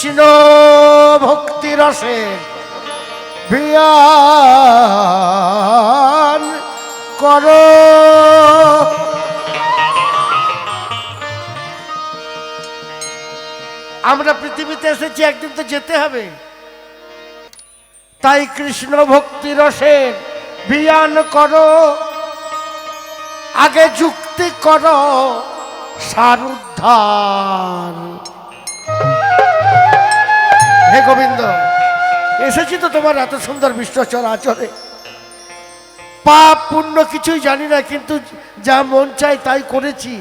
কৃষ্ণ ভক্তি রসে বিয়ান করো। আমরা পৃথিবীতে এসেছি, একদিন তো যেতে হবে। তাই কৃষ্ণ ভক্তি রসের বিয়ান করো। আগে যুক্তি করো, সারুদ্ধার। হে এসেছি তো তোমার এত সুন্দর বিশ্বচর আচরে। পাপ পুণ্য কিছুই জানি না, কিন্তু যা মন চাই তাই করেছি।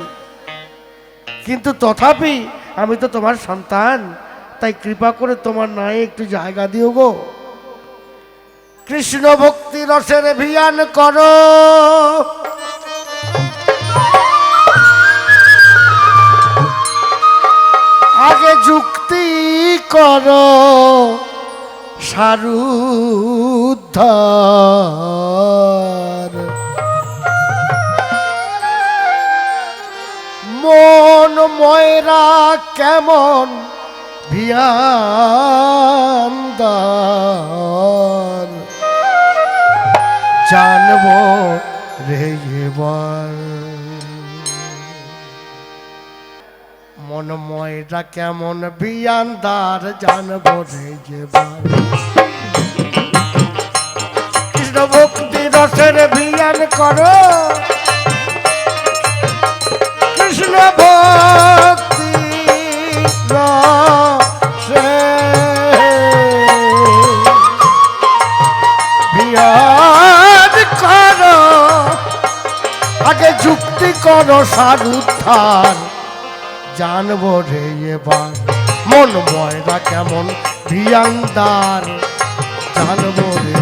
কিন্তু তথাপি আমি তো তোমার সন্তান, তাই কৃপা করে তোমার নাই একটু জায়গা দিও গো। কৃষ্ণ ভক্তি রসের অভিযান করো। আগে যুক্তি করো। সারুদ্ধার। মন ময়রা কেমন ভিয়ান্দার। জানব রে এবার মন ময়রা কেমন বিয়ান্দার জানব রে এবার। কৃষ্ণ ভক্তি রসের বিয়ান করো। কৃষ্ণ ভক্তি রসে বিয়ান করো। আগে যুক্তি করো সারুদ্ধার জানব রে এবার। মন ময়রা কেমন ভিয়ান্দার জানব রে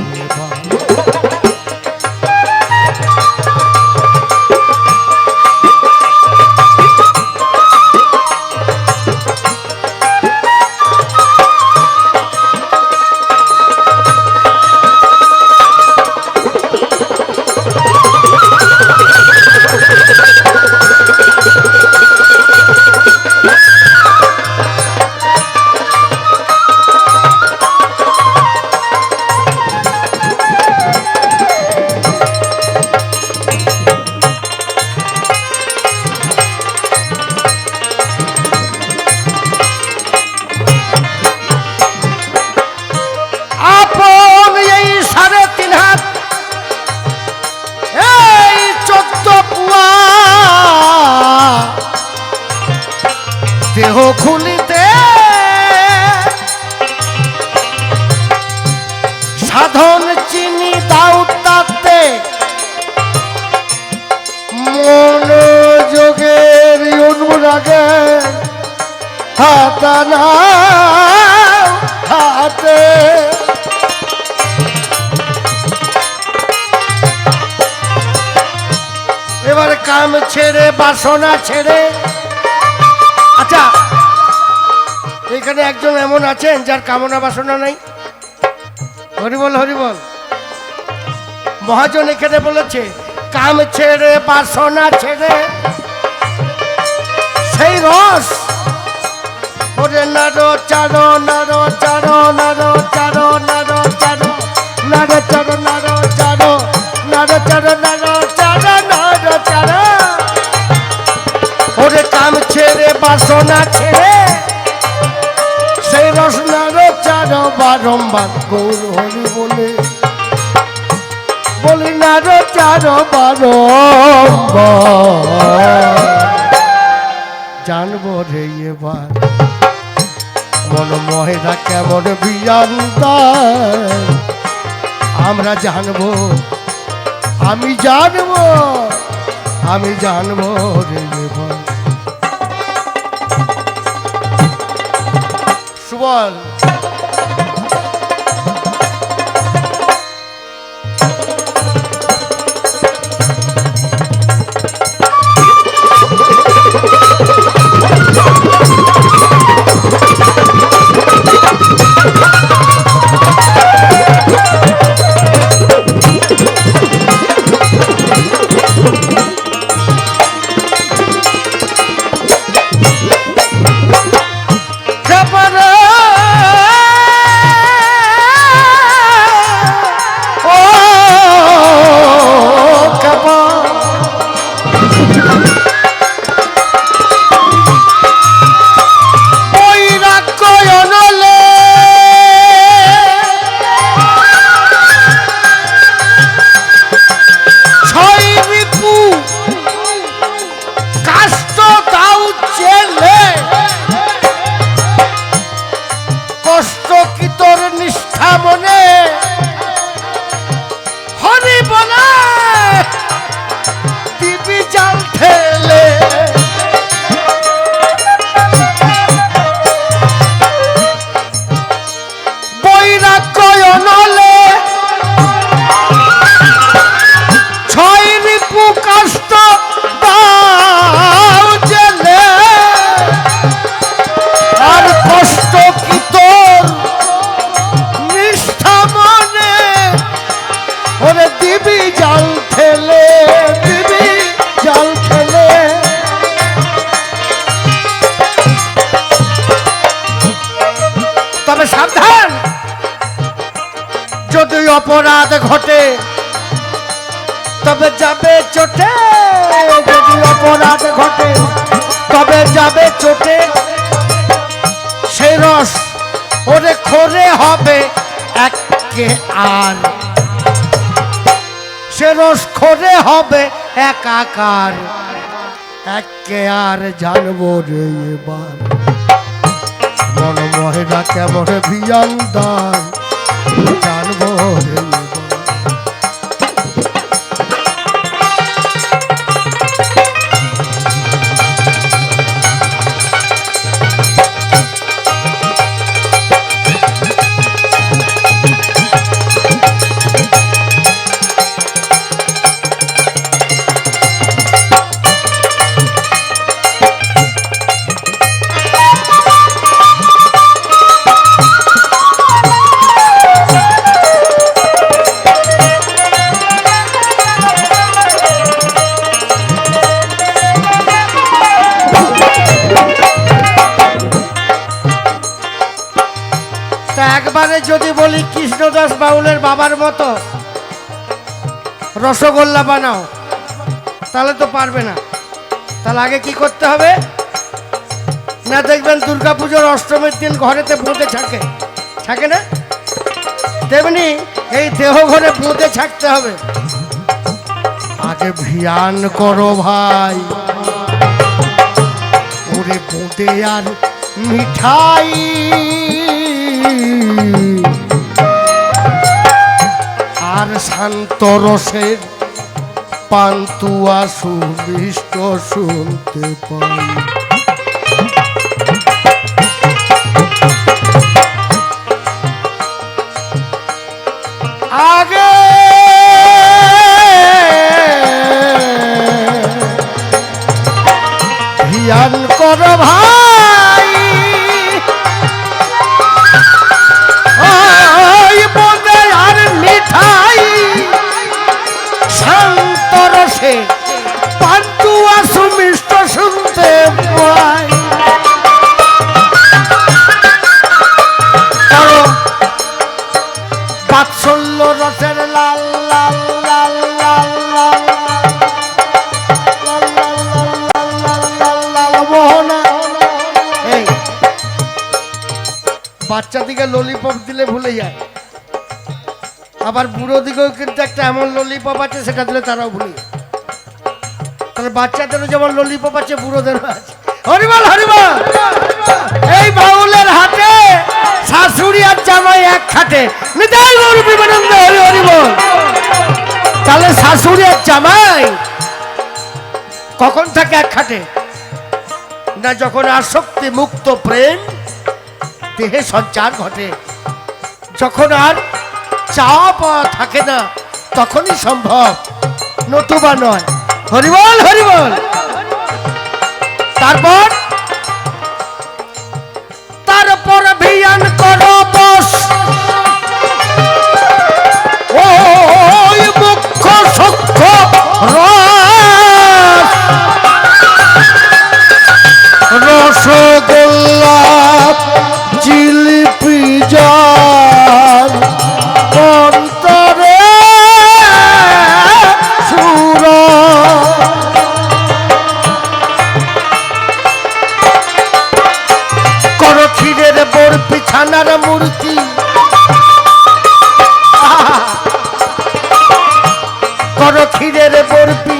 দেহ খুলিতে। সাধন চিনি দাও তাতে। মনোযোগের অনুরাগে হাতানা হাতে। এবার কাম ছেড়ে, বাসনা ছেড়ে আচ্ছা। এখানে একজন এমন আছেন যার কামনা বাসনা নাই। হরিবল হরিবল মহাজন এখানে বলেছে, কাম ছেড়ে, বাসনা ছেড়ে, সেই রস। ওরে নাড়ো চারো নাড়ো চারো নাড়ো চারো নাড়ো চারো নাড়ো চারো নাড়ো বাসনা ছেড়ে সেই রস নাড়ো চারো বারম্বার গৌর হরি বলে। বলি নাড়ো চারো বারম্বার। জানব রে এবার মন মহেরা কেমন আমরা জানব, আমি জানব আমি জানব রে এবার। one. তবে যাবে চোটে সেই রস ওরে খরে হবে একে আর সে রস খরে হবে একাকার, একে আর জানব রে এবার। মন মহেরা কেমন ভিয়ান দান জানব রে কৃষ্ণদাস বাউলের বাবার মতো রসগোল্লা বানাও, তাহলে তো পারবে না। তাহলে আগে কি করতে হবে? না দেখবেন দুর্গাপুজোর অষ্টমীর দিন ঘরেতে পুঁতে ছাকে। ছাকে না? তেমনি এই দেহ ঘরে পুঁতে ছাকতে হবে। আগে ভিয়ান করো ভাই। ওরে পুঁতে আর মিঠাই। আর শান্ত রসের পান্তুয়া সুবিষ্ট শুনতে পাই। ভুলে যায়। আবার বুড়ো দিকেও কিন্তু একটা এমন ললিপপ আছে, সেটা দিলে তারাও ভুলে তাহলে বাচ্চাদেরও যেমন ললিপপ আছে, বুড়োদেরও আছে। হরিবল হরিবল! এই বাউলের হাতে শাশুড়ি আর জামাই এক খাটে। তাহলে শাশুড়ি আর জামাই কখন থাকে এক খাটে? না যখন আসক্তি মুক্ত প্রেম, দেহে সঞ্চার ঘটে। যখন আর চাওয়া পাওয়া থাকে না তখনই সম্ভব। নতুবা নয়। হরিবল হরিবল! তারপর ক্ষীরের বরপি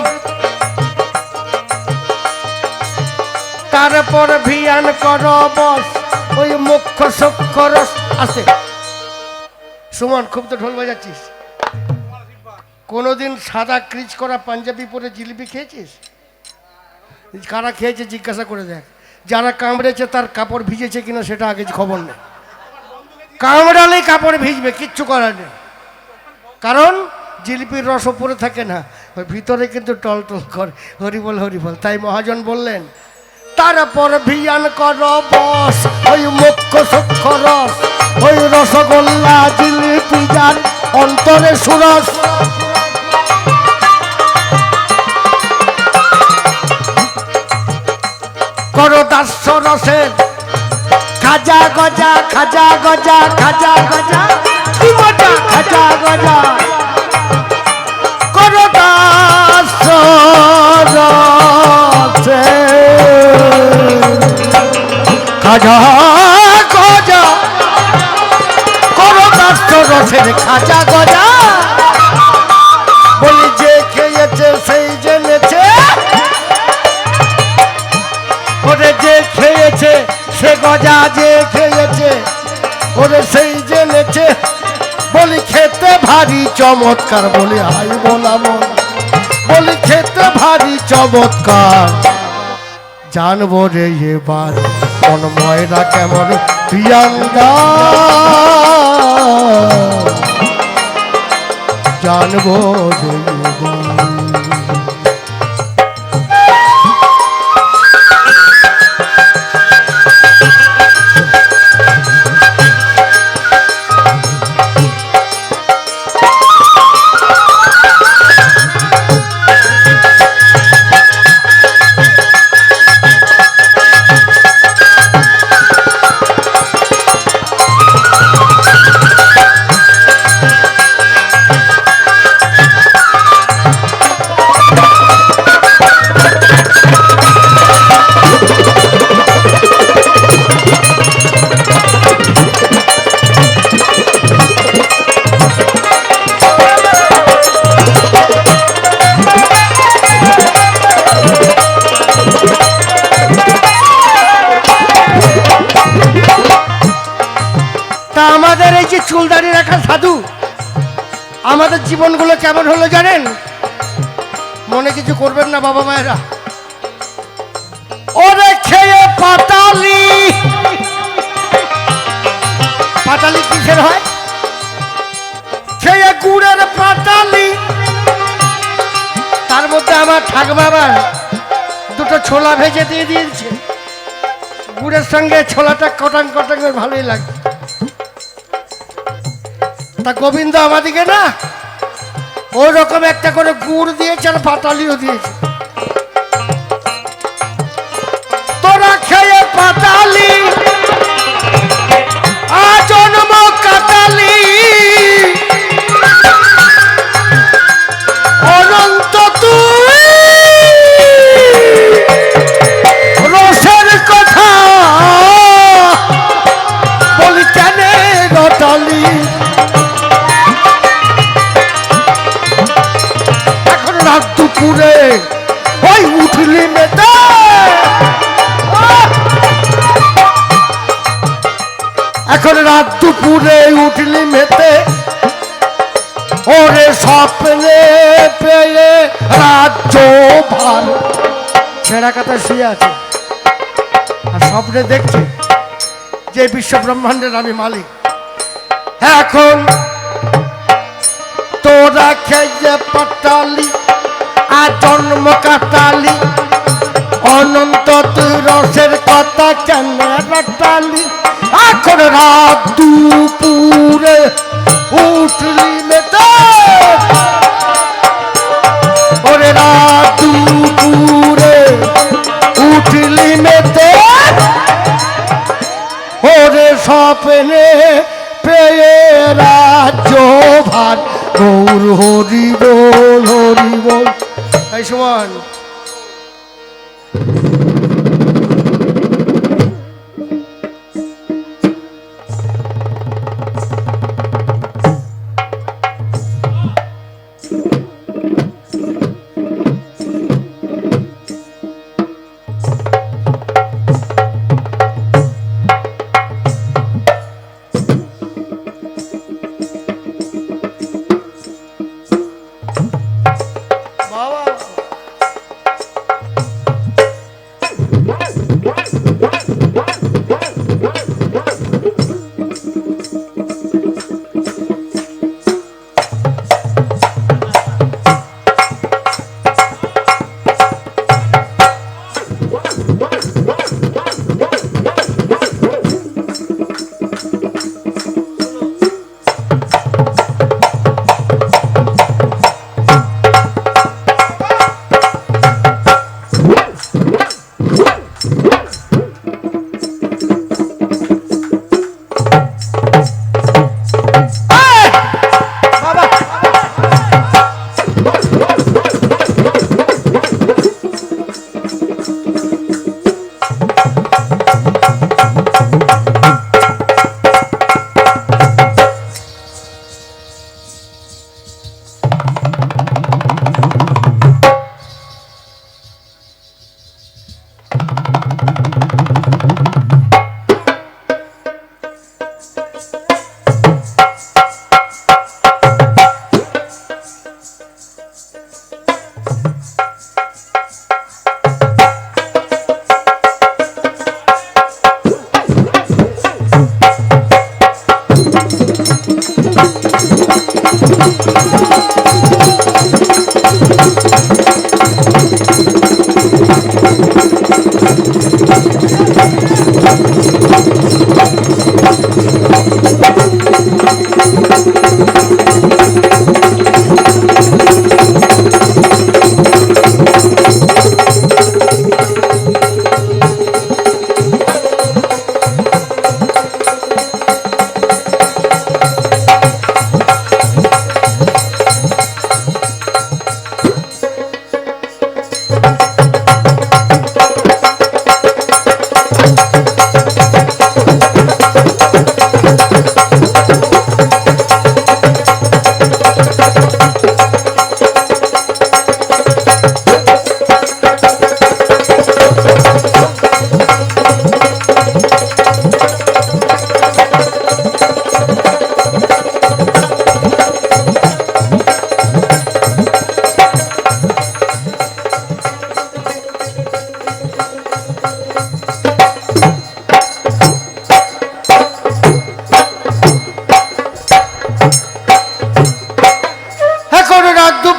তারপর ভিয়ান কর বস, ওই মুখ্য সক্ষ রস আছে। সুমন, খুব তো ঢোল বাজাচ্ছিস। কোনোদিন সাদা ক্রিজ করা পাঞ্জাবি পরে জিলিপি খেয়েছিস? কারা খেয়েছে জিজ্ঞাসা করে দেখ। যারা কামড়েছে তার কাপড় ভিজেছে কিনা সেটা আগে খবর নেই কামড়ালেই কাপড় ভিজবে, কিচ্ছু করার নেই। কারণ জিলিপির রস ওপরে থাকে না। ওই ভিতরে কিন্তু টল টল করে। হরিবল হরিবল, তাই মহাজন বললেন, তারপর ভিয়ান কর বস, ওই মুখ্য সূক্ষ্ম রস, ওই রসগোল্লা, জিলিপি যান অন্তরে সুরস। করো দাস্য রসের খাজা গজা খাজা গজা খাজা গজা খাজা গজা। খাজা গজা করো দাস্য রসের খাজা, গজা। বলি যে খেয়েছে, সেই জেনেছে। ওরে যে খেয়েছে, সে গজা যে খেয়েছে, ওরে সেই জেনেছে। বলি খেতে ভারী চমৎকার, বলি হাই বলাম বলি খেতে ভারী চমৎকার। জানব রে এবার কোন ময়রা কেমন প্রিয়াঙ্গা জানব রে এবার চুলদারি রাখা সাধু। আমাদের জীবনগুলো কেমন হলো জানেন? মনে কিছু করবেন না বাবা মায়েরা। ওরে খেয়ে পাতালি। পাতালি কিসের হয়? খেয়ে গুড়ের পাতালি। তার মধ্যে আমার ঠাকমা আবার দুটো ছোলা ভেজে দিয়ে দিয়েছে। গুড়ের সঙ্গে ছোলাটা কটাং কটাং ভালোই লাগছে। তা গোবিন্দ আমাদিকে না ওই রকম একটা করে গুড় দিয়েছে আর পাতালিও দিয়েছে। তোরা খেয়ে পাতালি আজন্ম কাতালি অনন্ত ছেঁড়া কাতা শুয়ে আছে। আর স্বপ্নে দেখছে যে বিশ্ব ব্রহ্মাণ্ডের আমি মালিক। এখন তোরা খেয়ে পাটালি, আর জন্ম কাটালি। অনন্ত তুই রসের কথা কেন রাটালি? এখন রাত দুপুরে উঠলি মেতে। স্বপ্নে পেয়ে রাজ্য ভার। গৌর হরি বল হরি বল। এই সমান।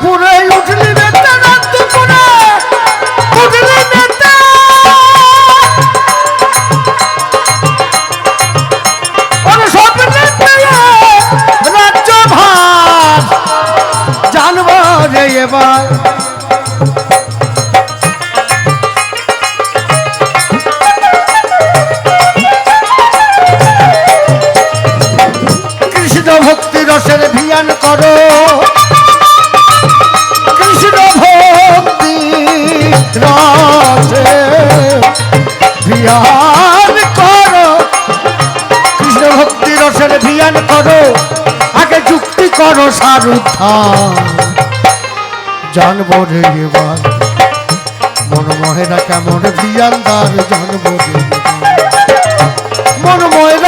পুরে ভরসার উত্থান জানব রে এবার। মন মহেরা কেমন বিয়ান্দার জানব রে মন মহেরা